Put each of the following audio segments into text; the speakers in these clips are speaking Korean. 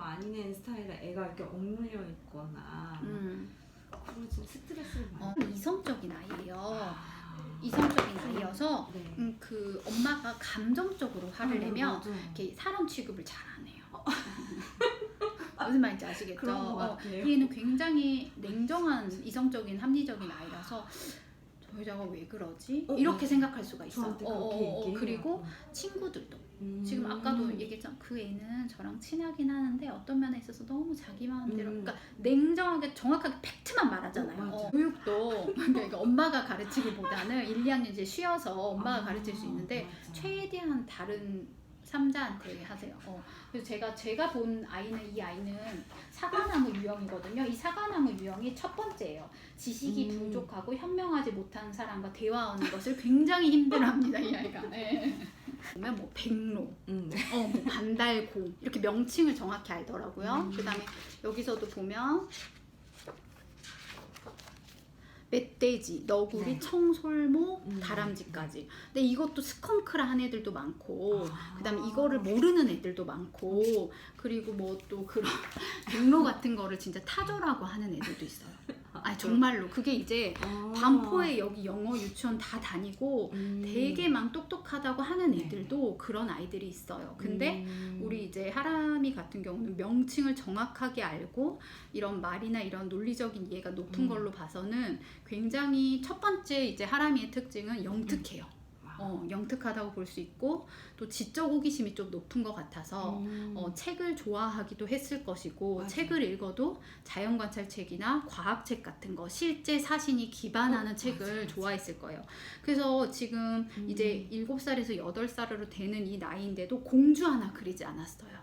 많이 내는 스타일에 애가 이렇게 억눌려 있거나 음. 그러지 스트레스를 많이 어, 이성적인 아이예요. 아. 이성적인 아이여서 네. 음, 그 엄마가 감정적으로 화를 음, 내면 맞아. 이렇게 사람 취급을 잘 안 해요. 무슨 말인지 아시겠죠? 그런 것 어, 같아요. 얘는 굉장히 냉정한 이성적인 합리적인 아이라서 저 여자가 왜 그러지? 어, 이렇게 맞아. 생각할 수가 있어. 저한테 어, 그렇게 어, 어, 얘기해요. 그리고 친구들도 음. 지금 아까도 얘기했잖아 그 애는 저랑 친하긴 하는데 어떤 면에 있어서 너무 자기 마음대로 음. 그러니까 냉정하게 정확하게 팩트만 말하잖아요 어, 맞아. 어, 교육도 그러니까 엄마가 가르치기보다는 1, 2학년 이제 쉬어서 엄마가 아, 가르칠 수 있는데 맞아. 최대한 다른 삼자한테 하세요. 어. 그래서 제가 제가 본 아이는 이 아이는 사과나무 유형이거든요. 이 사과나무 유형이 첫 번째예요. 지식이 음. 부족하고 현명하지 못한 사람과 대화하는 것을 굉장히 힘들어합니다. 이 아이가. 네. 보면 뭐 백로, 음. 어, 뭐 반달고 이렇게 명칭을 정확히 알더라고요. 음. 그다음에 여기서도 보면 멧돼지, 너구리, 네. 청솔모, 음. 다람쥐까지. 근데 이것도 스컹크라 한 애들도 많고, 아. 그다음에 이거를 모르는 애들도 많고, 그리고 뭐 또 그런 백로 같은 거를 진짜 타조라고 하는 애들도 있어요. 아니 정말로 그게 이제 아. 반포에 여기 영어 유치원 다 다니고 음. 되게 막 똑똑하다고 하는 애들도 그런 아이들이 있어요. 근데 음. 우리 이제 하람이 같은 경우는 명칭을 정확하게 알고 이런 말이나 이런 논리적인 이해가 높은 음. 걸로 봐서는 굉장히 첫 번째 이제 하람이의 특징은 영특해요. 와. 어, 영특하다고 볼 수 있고 또 지적 호기심이 좀 높은 것 같아서 음. 어, 책을 좋아하기도 했을 것이고 맞아요. 책을 읽어도 자연 관찰 책이나 과학 책 같은 거 실제 사신이 기반하는 어, 책을 맞아, 맞아. 좋아했을 거예요. 그래서 지금 음. 이제 7살에서 8살으로 되는 이 나이인데도 공주 하나 그리지 않았어요.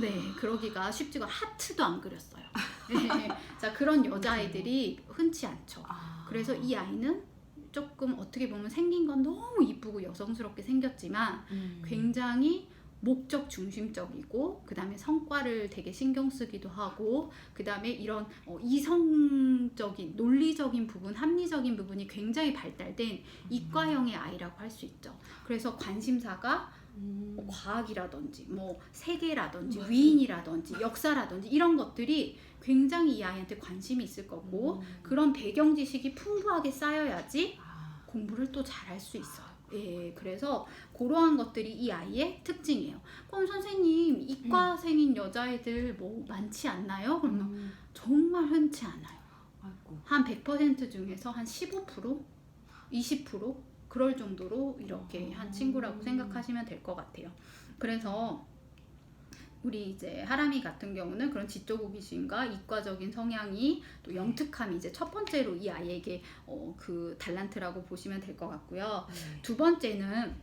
네, 그러기가 쉽지가 하트도 안 그렸어요. 네, 자 그런 여자아이들이 흔치 않죠. 아. 그래서 이 아이는 조금 어떻게 보면 생긴 건 너무 이쁘고 여성스럽게 생겼지만 음. 굉장히 목적 중심적이고 그 다음에 성과를 되게 신경 쓰기도 하고 그 다음에 이런 어, 이성적인 논리적인 부분 합리적인 부분이 굉장히 발달된 이과형의 아이라고 할 수 있죠 그래서 관심사가 음. 뭐 과학이라든지 뭐 세계라든지 맞아. 위인이라든지 역사라든지 이런 것들이 굉장히 이 아이한테 관심이 있을 거고 음. 그런 배경 지식이 풍부하게 쌓여야지 아. 공부를 또 잘할 수 있어요. 예, 그래서 그러한 것들이 이 아이의 특징이에요. 그럼 선생님 이과생인 여자애들 뭐 많지 않나요? 그러면 음. 정말 흔치 않아요. 아이고. 한 100% 중에서 한 15%, 20% 그럴 정도로 이렇게 한 친구라고 생각하시면 될 것 같아요. 그래서 우리 이제 하람이 같은 경우는 그런 지적 호기심과 이과적인 성향이 또 영특함이 이제 첫 번째로 이 아이에게 어, 그 달란트라고 보시면 될 것 같고요. 네. 두 번째는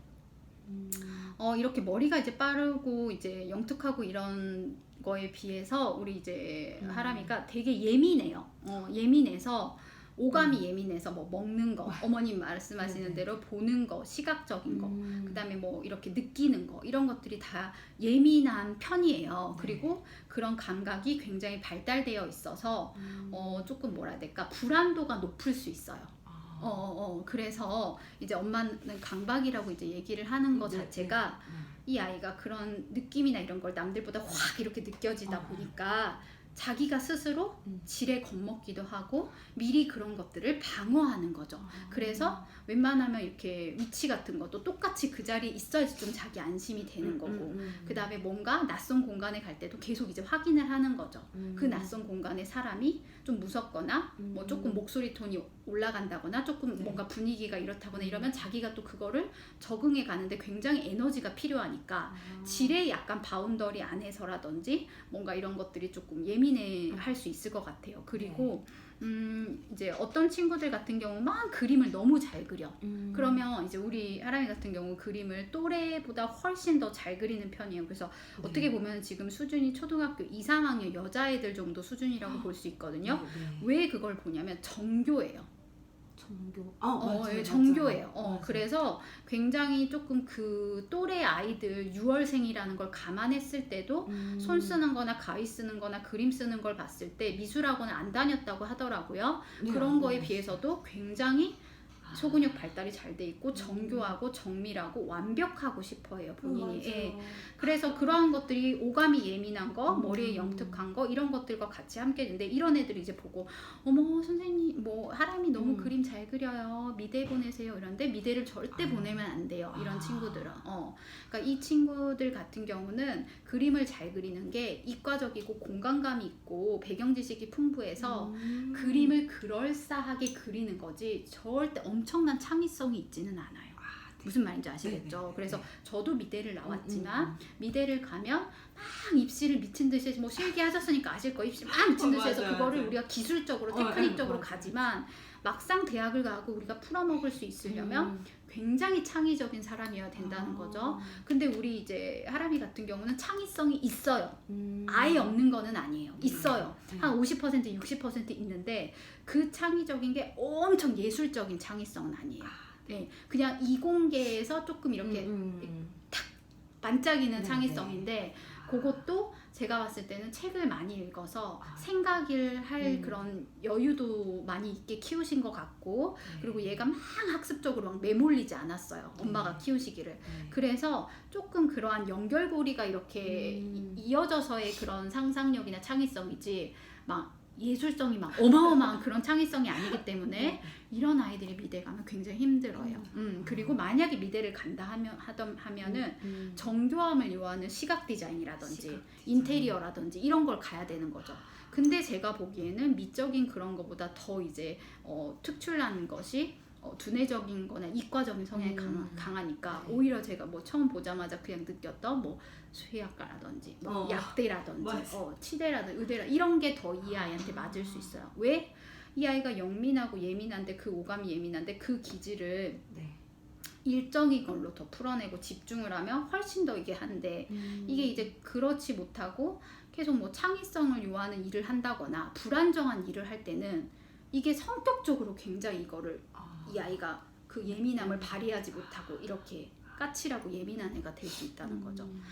음. 어, 이렇게 머리가 이제 빠르고 이제 영특하고 이런 거에 비해서 우리 이제 음. 하람이가 되게 예민해요. 어, 예민해서 오감이 음. 예민해서 뭐 먹는 거, 어머님 말씀하시는 네네. 대로 보는 거, 시각적인 거, 음. 그다음에 뭐 이렇게 느끼는 거 이런 것들이 다 예민한 편이에요. 네. 그리고 그런 감각이 굉장히 발달되어 있어서 음. 어 조금 뭐라 해야 될까 불안도가 높을 수 있어요. 아. 어, 어, 어. 그래서 이제 엄마는 강박이라고 이제 얘기를 하는 것 네, 자체가 네. 이 아이가 그런 느낌이나 이런 걸 남들보다 확 이렇게 느껴지다 어. 보니까 자기가 스스로 음. 지레 겁먹기도 하고 미리 그런 것들을 방어하는 거죠. 아. 그래서 웬만하면 이렇게 위치 같은 것도 똑같이 그 자리에 있어야지 좀 자기 안심이 되는 거고 음. 그 다음에 뭔가 낯선 공간에 갈 때도 계속 이제 확인을 하는 거죠. 음. 그 낯선 공간에 사람이 좀 무섭거나 음. 뭐 조금 목소리 톤이 올라간다거나 조금 네. 뭔가 분위기가 이렇다거나 이러면 자기가 또 그거를 적응해 가는데 굉장히 에너지가 필요하니까 아. 질의 약간 바운더리 안에서라든지 뭔가 이런 것들이 조금 예민 해 할 수 있을 것 같아요. 그리고 음 이제 어떤 친구들 같은 경우 막 그림을 너무 잘 그려. 음. 그러면 이제 우리 하람이 같은 경우 그림을 또래보다 훨씬 더 잘 그리는 편이에요. 그래서 네. 어떻게 보면 지금 수준이 초등학교 2, 3학년 여자애들 정도 수준이라고 볼 수 있거든요. 네, 네. 왜 그걸 보냐면 정교예요. 정교. 아, 어, 맞아요, 예, 맞아요. 정교예요. 어, 맞아요. 그래서 굉장히 조금 그 또래 아이들 6월생이라는 걸 감안했을 때도 음. 손 쓰는 거나 가위 쓰는 거나 그림 쓰는 걸 봤을 때 미술학원을 안 다녔다고 하더라고요. 네, 그런 안 거에 다녔어요. 비해서도 굉장히 소근육 발달이 잘 돼 있고 정교하고 정밀하고 완벽하고 싶어해요 본인이. 예. 그래서 그러한 것들이 오감이 예민한 거, 음. 머리에 영특한 거 이런 것들과 같이 함께 되는데 이런 애들이 이제 보고 어머 선생님 뭐 하람이 너무 음. 그림 잘 그려요 미대 보내세요 이런데 미대를 절대 아. 보내면 안 돼요 이런 아. 친구들은 어 그러니까 이 친구들 같은 경우는 그림을 잘 그리는 게 이과적이고 공간감이 있고 배경 지식이 풍부해서 음. 그림을 그럴싸하게 그리는 거지 절대 엄청난 창의성이 있지는 않아요. 무슨 말인지 아시겠죠? 네네. 그래서 저도 미대를 나왔지만 음, 음, 미대를 가면 막 입시를 미친 듯이 뭐 실기 하셨으니까 아실 거예요. 입시 막 미친 어, 듯이 해서 맞아요, 그거를. 우리가 기술적으로 어, 테크닉적으로 어. 가지만 막상 대학을 가고 우리가 풀어먹을 수 있으려면 음. 굉장히 창의적인 사람이어야 된다는 아. 거죠. 근데 우리 이제 하람이 같은 경우는 창의성이 있어요. 음. 아예 없는 거는 아니에요. 있어요. 네. 한50% 60% 있는데 그 창의적인 게 엄청 예술적인 창의성은 아니에요. 네, 그냥 이공계에서 조금 이렇게 음, 음. 반짝이는 네, 창의성인데 그것도 제가 봤을 때는 책을 많이 읽어서 아. 생각을 할 음. 그런 여유도 많이 있게 키우신 것 같고 네. 그리고 얘가 막 학습적으로 막 매몰리지 않았어요. 엄마가 네. 키우시기를. 네. 그래서 조금 그러한 연결고리가 이렇게 음. 이- 이어져서의 그런 상상력이나 창의성이지 막 예술성이 막 어마어마한 그런 창의성이 아니기 때문에 이런 아이들이 미대 가면 굉장히 힘들어요. 음, 그리고 만약에 미대를 간다 하면 하던 하면은 음. 정교함을 요하는 시각 디자인이라든지 시각 디자인. 인테리어라든지 이런 걸 가야 되는 거죠. 근데 제가 보기에는 미적인 그런 것보다 더 이제 어, 특출난 것이 어, 두뇌적인 거나 이과적인 성향이 음. 강, 강하 니까 네. 오히려 제가 뭐 처음 보자마자 그냥 느꼈던 뭐 수의학과라든지 뭐 어. 약대라든지. 어, 치대라든지 의대라 이런 게 더 이 아이한테 맞을 수 있어요. 왜? 이 아이가 영민하고 예민한데 그 오감이 예민한데 그 기질을 네. 일정인 걸로 더 풀어내고 집중을 하면 훨씬 더 이게 한데 음. 이게 이제 그렇지 못하고 계속 뭐 창의성을 요하는 일을 한다거나 불안정한 일을 할 때는 이게 성격적으로 굉장히 이거를 아. 이 아이가 그 예민함을 발휘하지 못하고 이렇게 까칠하고 예민한 애가 될 수 있다는 거죠. 음.